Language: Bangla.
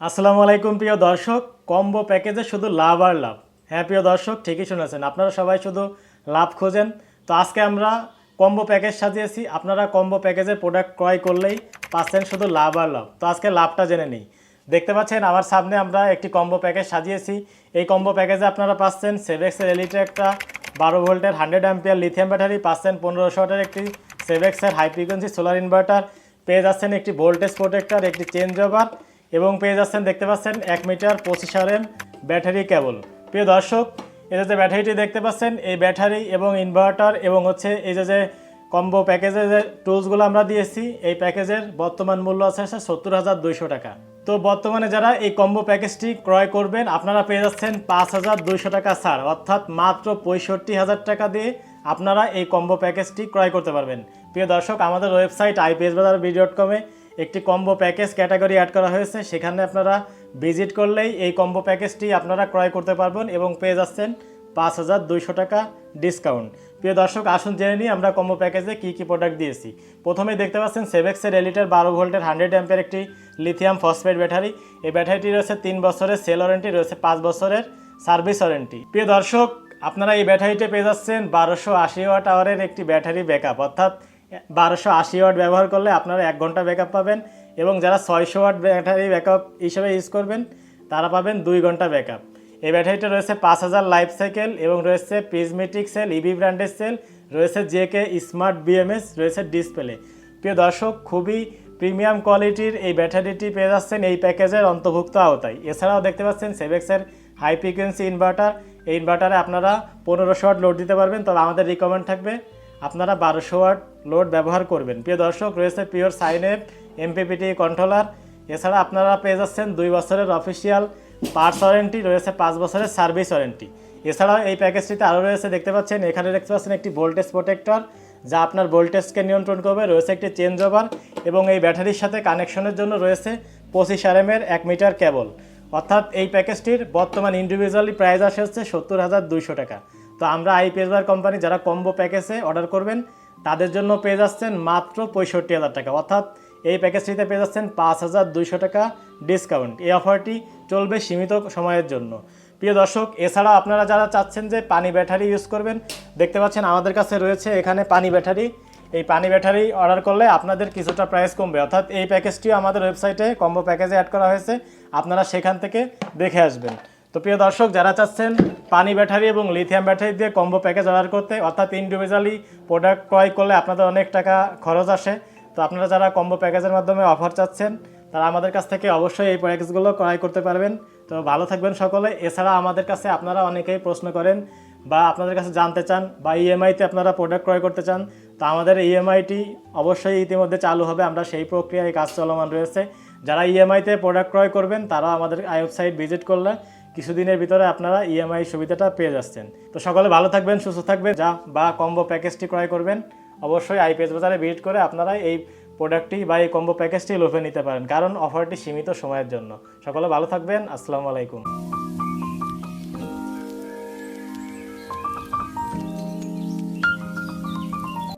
আসসালামু আলাইকুম প্রিয় দর্শক, কম্বো প্যাকেজে শুধু লাভ আর লাভ। হ্যাঁ প্রিয় দর্শক, ঠিকই শুনেছেন, আপনারা সবাই শুধু লাভ খোঁজেন। তো আজকে আমরা কম্বো প্যাকেজ সাজিয়েছি, আপনারা কম্বো প্যাকেজের প্রোডাক্ট ক্রয় করলেই পাচ্ছেন শুধু লাভ আর লাভ। তো আজকে লাভটা জেনে নিই। দেখতে পাচ্ছেন, আমার সামনে আমরা একটি কম্বো প্যাকেজ সাজিয়েছি। এই কম্বো প্যাকেজে আপনারা পাচ্ছেন সেভেক্সের এলিটে একটা বারো ভোল্টের হান্ড্রেড অ্যাম্পিয়ার লিথিয়াম ব্যাটারি পাচ্ছেন পনেরোশো ওয়াটের একটি সেভেক্সের হাই ফ্রিকোয়েন্সি সোলার ইনভার্টার পেয়ে যাচ্ছেন একটি ভোল্টেজ প্রোটেক্টর একটি চেঞ্জ ওভার এবং পেয়ে যাচ্ছেন, দেখতে পাচ্ছেন, এক মিটার পঁচিশ আর এম ব্যাটারি কেবল। প্রিয় দর্শক, এই যে ব্যাটারিটি দেখতে পাচ্ছেন, এই ব্যাটারি এবং ইনভার্টার এবং হচ্ছে এই যে যে কম্বো প্যাকেজের যে টুলসগুলো আমরা দিয়েছি, এই প্যাকেজের বর্তমান মূল্য আছে সত্তর হাজার দুইশো টাকা। তো বর্তমানে যারা এই কম্বো প্যাকেজটি ক্রয় করবেন, আপনারা পেয়ে যাচ্ছেন পাঁচ হাজার দুইশো টাকা ছাড়, অর্থাৎ মাত্র পঁয়ষট্টি হাজার টাকা দিয়ে আপনারা এই কম্বো প্যাকেজটি ক্রয় করতে পারবেন। প্রিয় দর্শক, আমাদের website IPS Bazar B dot কমে একটি কম্বো প্যাকেজ ক্যাটাগরি অ্যাড করা হয়েছে। সেখানে আপনারা ভিজিট করলেই এই কম্বো প্যাকেজটি আপনারা ক্রয় করতে পারবেন এবং পেয়ে যাচ্ছেন পাঁচ হাজার দুইশো টাকা ডিসকাউন্ট। প্রিয় দর্শক, আসুন জেনে নিই আমরা কম্বো প্যাকেজে কী কী প্রোডাক্ট দিয়েছি। প্রথমে দেখতে পাচ্ছেন সেভেক্সের এলিটার বারো ভোল্টের হান্ড্রেড অ্যাম্পের একটি লিথিয়াম ফসফেট ব্যাটারি এই ব্যাটারিটি রয়েছে তিন বছরের সেল ওয়ারেন্টি রয়েছে পাঁচ বছরের সার্ভিস ওয়ারেন্টি প্রিয় দর্শক, আপনারা এই ব্যাটারিতে পেয়ে যাচ্ছেন বারোশো আশি ওয়াট আওয়ারের একটি ব্যাটারি ব্যাকআপ অর্থাৎ বারোশো আশি ওয়াট ব্যবহার করলে আপনারা এক ঘণ্টা ব্যাকআপ পাবেন এবং যারা ছয়শো ওয়াট ব্যাটারি ব্যাকআপ হিসেবে ইউজ করবেন, তারা পাবেন দুই ঘণ্টা ব্যাকআপ। এই ব্যাটারিটা রয়েছে পাঁচ হাজার লাইফ সাইকেল এবং রয়েছে প্রিজমেটিক সেল ইভি ব্র্যান্ডের সেল রয়েছে জেকে স্মার্ট বিএমএস রয়েছে ডিসপ্লে প্রিয় দর্শক, খুবই প্রিমিয়াম কোয়ালিটির এই ব্যাটারিটি পেয়ে যাচ্ছেন এই প্যাকেজের অন্তর্ভুক্ত আওতায়। এছাড়াও দেখতে পাচ্ছেন সেভেক্সের হাই ফ্রিকোয়েন্সি ইনভার্টার এই ইনভার্টারে আপনারা পনেরোশো ওয়াট লোড দিতে পারবেন, তবে আমাদের রিকমেন্ড থাকবে আপনারা বারোশো ওয়াট লোড ব্যবহার করবেন। প্রিয় দর্শক, রয়েছে পিওর সাইনএপ এমপিপিটি কন্ট্রোলার। এছাড়া আপনারা পেয়ে যাচ্ছেন দুই বছরের অফিসিয়াল পার্টস ওয়ারেন্টি, রয়েছে পাঁচ বছরের সার্ভিস ওয়ারেন্টি। এছাড়াও এই প্যাকেজটিতে আরও রয়েছে, দেখতে পাচ্ছেন, এখানে দেখতে পাচ্ছেন একটি ভোল্টেজ প্রোটেক্টর, যা আপনার ভোল্টেজকে নিয়ন্ত্রণ করবে। রয়েছে একটি চেঞ্জ ওভার এবং এই ব্যাটারির সাথে কানেকশনের জন্য রয়েছে পঁচিশ আরএমের এক মিটার কেবল। অর্থাৎ এই প্যাকেজটির বর্তমান ইন্ডিভিজুয়ালি প্রাইস আসে হচ্ছে সত্তর হাজার দুইশো টাকা। তো আমরা আইপিএস বার কোম্পানি যারা কম্বো প্যাকেজে অর্ডার করবেন, তাদের জন্য পেয়ে যাচ্ছেন মাত্র পঁয়ষট্টি হাজার টাকা। অর্থাৎ এই প্যাকেজটিতে পেয়ে যাচ্ছেন পাঁচ হাজার দুইশো টাকা ডিসকাউন্ট এই অফারটি চলবে সীমিত সময়ের জন্য। প্রিয় দর্শক, এছাড়া আপনারা যারা চাচ্ছেন যে পানি ব্যাটারি ইউজ করবেন, দেখতে পাচ্ছেন আমাদের কাছে রয়েছে এখানে পানি ব্যাটারি। এই পানি ব্যাটারি অর্ডার করলে আপনাদের কিছুটা প্রাইস কমবে। অর্থাৎ এই প্যাকেজটিও আমাদের ওয়েবসাইটে কম্বো প্যাকেজে অ্যাড করা হয়েছে। আপনারা সেখান থেকে দেখে আসবেন। তো প্রিয় দর্শক, যারা চাচ্ছেন পানি ব্যাটারি এবং লিথিয়াম ব্যাটারি দিয়ে কম্বো প্যাকেজ অর্ডার করতে, অর্থাৎ ইন্ডিভিজুয়ালি প্রোডাক্ট ক্রয় করলে আপনাদের অনেক টাকা খরচ আসে। তো আপনারা যারা কম্বো প্যাকেজের মাধ্যমে অফার চাচ্ছেন, তারা আমাদের কাছ থেকে অবশ্যই এই প্যাকেজগুলো ক্রয় করতে পারবেন। তো ভালো থাকবেন সকলে। এছাড়া আমাদের কাছে আপনারা অনেকেই প্রশ্ন করেন বা আপনাদের কাছে জানতে চান বা ইএমআইতে আপনারা প্রোডাক্ট ক্রয় করতে চান, তো আমাদের ইএমআইটি অবশ্যই ইতিমধ্যে চালু হবে। আমরা সেই প্রক্রিয়ায় কাজ চলমান রয়েছে। যারা ইএমআইতে প্রোডাক্ট ক্রয় করবেন তারা আমাদের ওয়েবসাইট ভিজিট করলে কিছুদিনের ভিতরে আপনারা ইএমআই সুবিধাটা পেয়ে যাচ্ছেন। তো সকলে ভালো থাকবেন, সুস্থ থাকবেন, যা বা কম্বো প্যাকেজটি ক্রয় করবেন। অবশ্যই আইপিএস বাজারে ভিজিট করে আপনারা এই প্রোডাক্টটি বা এই কম্বো প্যাকেজটি লোভে নিতে পারেন, কারণ অফারটি সীমিত সময়ের জন্য। সকলে ভালো থাকবেন, আসসালামু আলাইকুম।